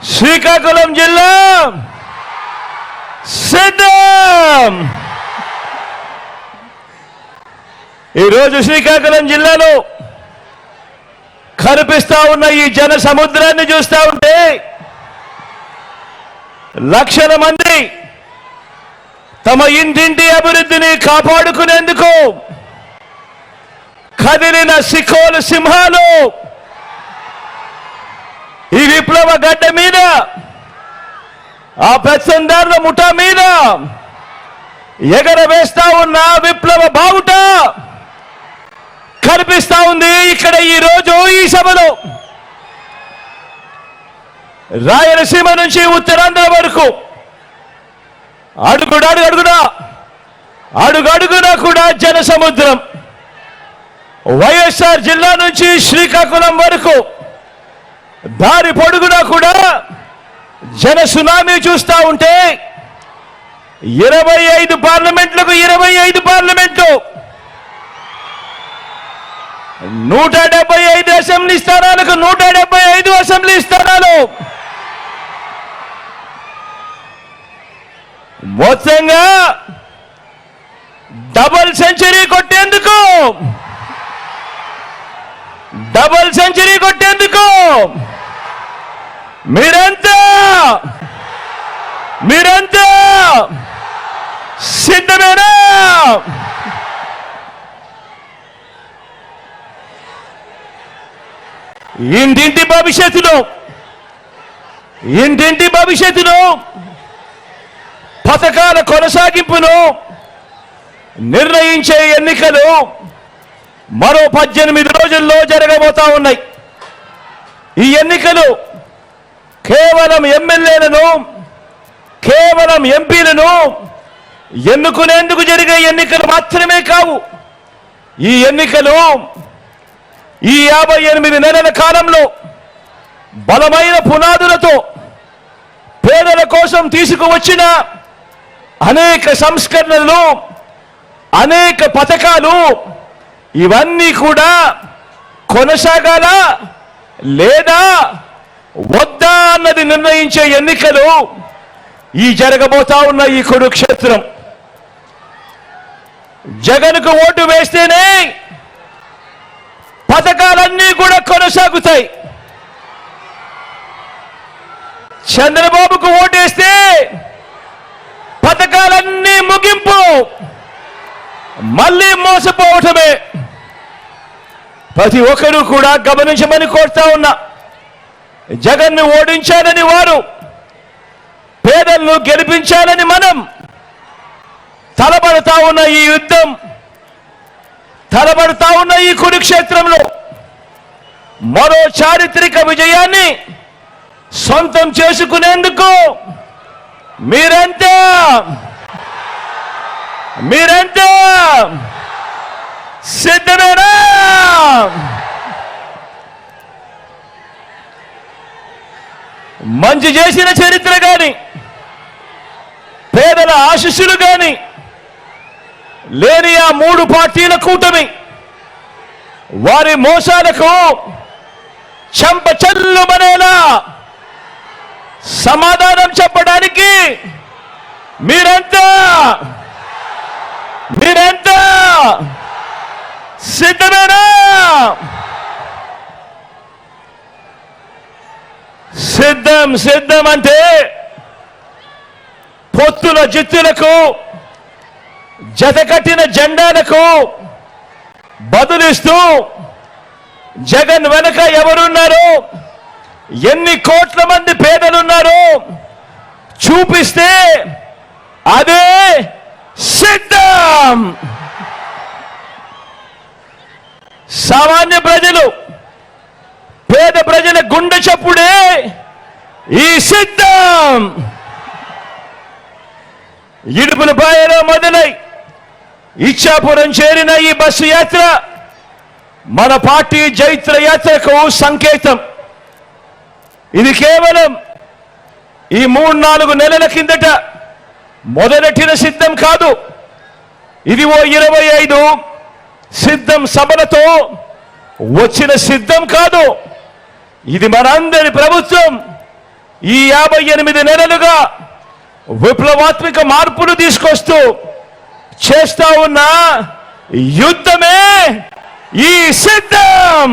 శ్రీకాకుళం జిల్లా సిద్ధం. ఈరోజు శ్రీకాకుళం జిల్లాలో కనిపిస్తా ఉన్న ఈ జన సముద్రాన్ని చూస్తా ఉంటే లక్షల మంది తమ ఇంటింటి అభివృద్ధిని కాపాడుకునేందుకు కదిలిన సిఖోలు సింహాలు విప్లవ గడ్డ మీద ఆ పెత్తందారుల ముఠా మీద ఎగరవేస్తా ఉన్న విప్లవ బావుట కనిపిస్తా ఉంది ఇక్కడ ఈ రోజు ఈ సభలో. రాయలసీమ నుంచి ఉత్తరాంధ్ర వరకు అడుగుడు అడుగు అడుగునా అడుగడుగునా కూడా జన సముద్రం వైఎస్ఆర్ జిల్లా నుంచి శ్రీకాకుళం వరకు దారి పొడుగునా కూడా జన సునామీ చూస్తా ఉంటే ఇరవై ఐదు పార్లమెంట్లకు ఇరవై ఐదు పార్లమెంట్లు. నూట డెబ్బై ఐదు అసెంబ్లీ స్థానాలకు నూట డెబ్బై ఐదు అసెంబ్లీ స్థానాలు. మొత్తంగా డబల్ సెంచరీ కొట్టేందుకు డబుల్ సెంచరీ కొట్టేందుకు మీరంతా? మీరంతా? సిద్ధమేనా? ఇంటింటి భవిష్యత్తులో ఇంటింటి భవిష్యత్తులో పథకాల కొనసాగింపును నిర్ణయించే ఎన్నికలు మరో పద్దెనిమిది రోజుల్లో జరగబోతా ఉన్నాయి. ఈ ఎన్నికలు కేవలం ఎమ్మెల్యేలను కేవలం ఎంపీలను ఎన్నుకునేందుకు జరిగే ఎన్నికలు మాత్రమే కావు. ఈ ఎన్నికలు ఈ యాభై ఎనిమిది నెలల కాలంలో బలమైన పునాదులతో పేదల కోసం తీసుకువచ్చిన అనేక సంస్కరణలు అనేక పథకాలు ఇవన్నీ కూడా కొనసాగాల లేదా వద్దా అన్నది నిర్ణయించే ఎన్నికలు ఈ జరగబోతా ఉన్న ఈ కురుక్షేత్రం. జగన్కు ఓటు వేస్తేనే పథకాలన్నీ కూడా కొనసాగుతాయి. చంద్రబాబుకు ఓటేస్తే పథకాలన్నీ ముగింపు మళ్ళీ మోసపోవటమే. ప్రతి ఒక్కరూ కూడా గమనించమని కోరుతా ఉన్నా. జగన్ను ఓడించాలని వారు పేదలను గెలిపించాలని మనం తలబడతా ఉన్న ఈ యుద్ధం తలబడతా ఉన్న ఈ కురుక్షేత్రంలో మరో చారిత్రక విజయాన్ని సొంతం చేసుకునేందుకు మీరంతా మీరంతా సిద్ధమేనా! మంచి చేసిన చరిత్ర కానీ పేదల ఆశిస్సులు కానీ లేని ఆ మూడు పార్టీల కూటమి వారి మోసాలకు చెంప చెల్లుమనేలా సమాధానం చెప్పడానికి మీరంతా మీరంతా సిద్ధమేనా? సిద్ధం సిద్ధం అంటే పొత్తుల జిత్తులకు జతకట్టిన జెండాలకు బదులిస్తూ జగన్ వెనక ఎవరున్నారు? ఎన్ని కోట్ల మంది పేదలున్నారు? చూపిస్తే అదే సిద్ధం! సామాన్య ప్రజలు పేద ప్రజల గుండె చప్పుడే ఈ సిద్ధం. ఇడుపుల పాయలో మొదలై ఇచ్చాపురం చేరిన ఈ బస్సు యాత్ర మన పార్టీ జైత్ర యాత్రకు సంకేతం. ఇది కేవలం ఈ మూడు నాలుగు నెలల కిందట మొదలెట్టిన సిద్ధం కాదు. ఇది ఓ ఇరవై ఐదు సిద్ధం సభలతో వచ్చిన సిద్ధం కాదు. ఇది మనందరి ప్రభుత్వం. ఈ యాభై ఎనిమిది నెలలుగా విప్లవాత్మిక మార్పులు తీసుకొస్తూ చేస్తా ఉన్న యుద్ధమే ఈ సిద్ధం.